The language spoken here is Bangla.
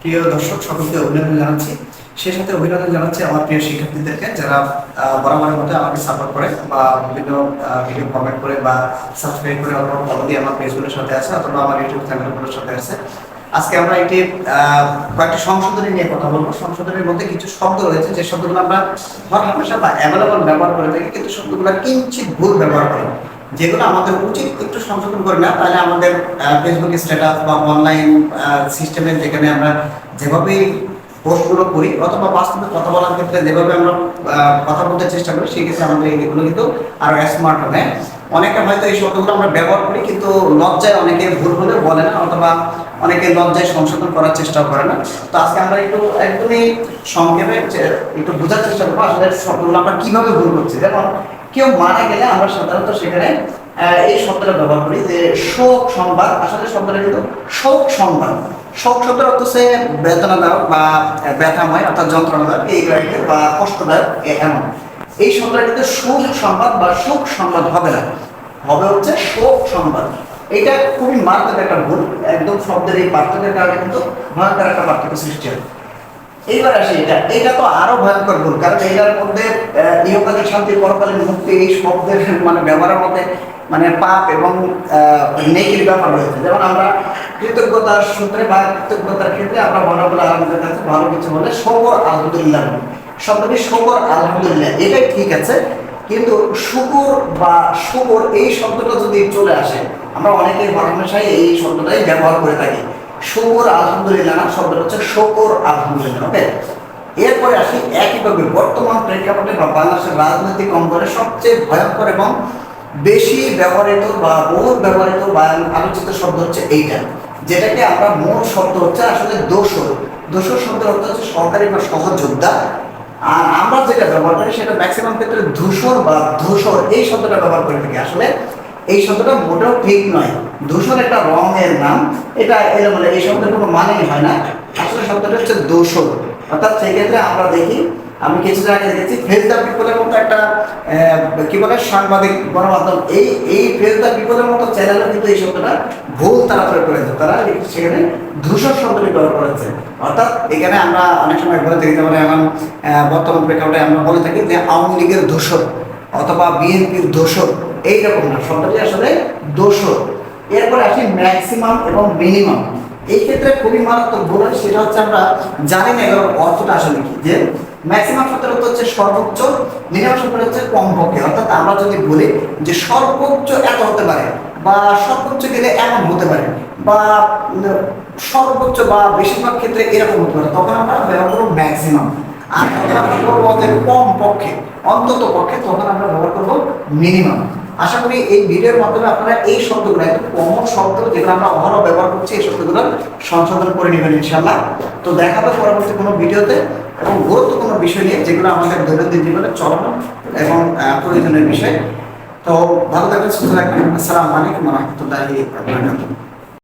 প্রিয় দর্শক, সকলকে অভিনন্দন জানাচ্ছি। সেই সাথে অভিনন্দন জানাচ্ছি আমার প্রিয় যারা সাপোর্ট করে বা বিভিন্ন ভিডিও করে বা করে অথবা আমার সাথে আছে অথবা আমার ইউটিউব সাথে আছে। আজকে আমরা সংশোধনী নিয়ে কথা বলব। সংশোধনীর মধ্যে কিছু শব্দ রয়েছে। যে শব্দগুলো আমরা হর বা অ্যাভেলেবল ব্যবহার করে থাকি, কিন্তু শব্দগুলো কিঞ্চিত ভুল ব্যবহার করি। যেগুলো আমাদের উচিত একটু সংশোধন করে না তাহলে আমাদের ফেসবুক স্ট্যাটাস বা অনলাইন সিস্টেমে যেখানে আমরা যেভাবে পোস্টগুলো করি অথবা বাস্তবে কথা বলার ক্ষেত্রে যেভাবে আমরা কথা বলতে চেষ্টা করি সেক্ষেত্রে আমাদের এগুলো কিন্তু আরও স্মার্ট হবে। অনেকে হয়তো এই শব্দগুলো আমরা ব্যবহার করি কিন্তু লজ্জায় অনেকে ভুল হলে বলে না অথবা অনেকে লজ্জায় সংশোধন করার চেষ্টা করে না। তো আজকে আমরা একটু একদমই সংক্ষেপে একটু বোঝার চেষ্টা করব আসলে শব্দগুলো আমরা কীভাবে ভুল করছি। যেমন কেউ মারা গেলে আমরা সাধারণত সেখানে এই শব্দটা ব্যবহার করি যে শোক সংবাদ। আসলে শব্দটা কিন্তু শোক সংবাদ। শোক শব্দের অর্থ হচ্ছে বেদনাদায়ক বা ব্যথাময়, অর্থাৎ যন্ত্রণাদায়ক, এই টাইপের বা কষ্টদায়ক এমন। এই শব্দটা কিন্তু সুখ সংবাদ বা সুখ সংবাদ হবে না। হবে হচ্ছে শোক সংবাদ। এটা খুবই মারাত্মক একটা ভুল। একদম শব্দের এই পার্থক্যের কারণে কিন্তু ভয়ঙ্কর একটা পার্থক্য সৃষ্টি হয়। এইবার আসি, এটা এটা তো আরও ভয়ঙ্কর ভুল, কারণ এটার মধ্যে শান্তি পরকালীন মুক্তি, এই শব্দের মানে ব্যবহারের মধ্যে মানে পাপ এবং নেকির ব্যাপার রয়েছে। যেমন আমরা কৃতজ্ঞতার সূত্রে বা কৃতজ্ঞতার ক্ষেত্রে আমরা কাছে ভালো কিছু বলে, শকর আলহামদুলিল্লাহ শব্দটি শকর আলহামদুলিল্লাহ, এটাই ঠিক আছে, কিন্তু শুকুর বা শুকুর এই শব্দটা যদি চলে আসে, আমরা অনেকেই হরমেশাই এই শব্দটাই ব্যবহার করে থাকি। শুকুর, আলহামদুলিল্লাহ, না, শব্দটা হচ্ছে শকর, আলহামদুলিল্লাহ ওকে এরপরে আসি একইভাবে বর্তমান প্রেক্ষাপটে বাংলাদেশের রাজনৈতিক অঙ্গনে সবচেয়ে ভয়ঙ্কর এবং বেশি ব্যবহৃত বা বহু ব্যবহৃত বা আলোচিত শব্দ হচ্ছে এইটা, যেটাকে আমরা মূল শব্দ হচ্ছে আসলে দোষর দোষর শব্দ অর্থ হচ্ছে সরকারি বা সহযোদ্ধা। আর আমরা যেটা ব্যবহার করি সেটা ম্যাক্সিমাম ক্ষেত্রে ধূসর বা ধূসর, এই শব্দটা ব্যবহার করে থাকি। আসলে এই শব্দটা মোটেও ঠিক নয়। দূষণ একটা রঙের নাম। এটা এলোমেলো এই শব্দের কোনো মানেই হয় না। আসলে শব্দটা হচ্ছে দোষর অর্থাৎ সেই ক্ষেত্রে আমরা দেখি, আমি কিছুদিন আগে দেখেছি ফেস দ্য পিপলের মতো একটা কি বলে, সাংবাদিক গণমাধ্যম। এই এই ফেস দ্য পিপলের মতো চ্যানেলও কিন্তু এই শব্দটা ভুল তারা প্রয়োগ করেছে তারা সেখানে ধূসর শব্দটি ব্যবহার করেছে। অর্থাৎ এখানে আমরা অনেক সময় বলে থাকি, যেমন এখন বর্তমান প্রেক্ষাপটে আমরা বলে থাকি যে আওয়ামী লীগের ধূসর অথবা বিএনপির দোষর এইরকম না শব্দটি আসলে দোষর। এরপরে আসি ম্যাক্সিমাম এবং মিনিমাম এই ক্ষেত্রে খুবই মারাত্মক ভুল হয় সেটা হচ্ছে আমরা জানি না এগুলোর অর্থটা আসলে কি। যে ম্যাক্সিমাম শব্দের অর্থ হচ্ছে সর্বোচ্চ মিনিমাম শব্দের হচ্ছে কমপক্ষে। অর্থাৎ আমরা যদি বলি যে সর্বোচ্চ এত হতে পারে, বা সর্বোচ্চ গেলে এমন হতে পারে, বা সর্বোচ্চ বা বেশিরভাগ ক্ষেত্রে এরকম হতে পারে, তখন আমরা ব্যবহার করব ম্যাক্সিমাম আর যখন আমরা যে কম পক্ষে অন্তত পক্ষে তখন আমরা ব্যবহার করব মিনিমাম আশা করি এই ভিডিওর মাধ্যমে আপনারা এই শব্দগুলো, একদম কমন শব্দ যেগুলো আমরা অহরহ ব্যবহার করছি, এই শব্দগুলো সংশোধন করে নেবেন ইনশাল্লাহ তো দেখা হবে পরবর্তী কোনো ভিডিওতে এবং গুরুত্বপূর্ণ বিষয় নিয়ে যেগুলো আমাদের দৈনন্দিন জীবনে চলমান এবং প্রয়োজনের বিষয়। তো ভালো থাকবেন, সুস্থ থাকবেন। আসসালামু আলাইকুম রহমতুল্লাহি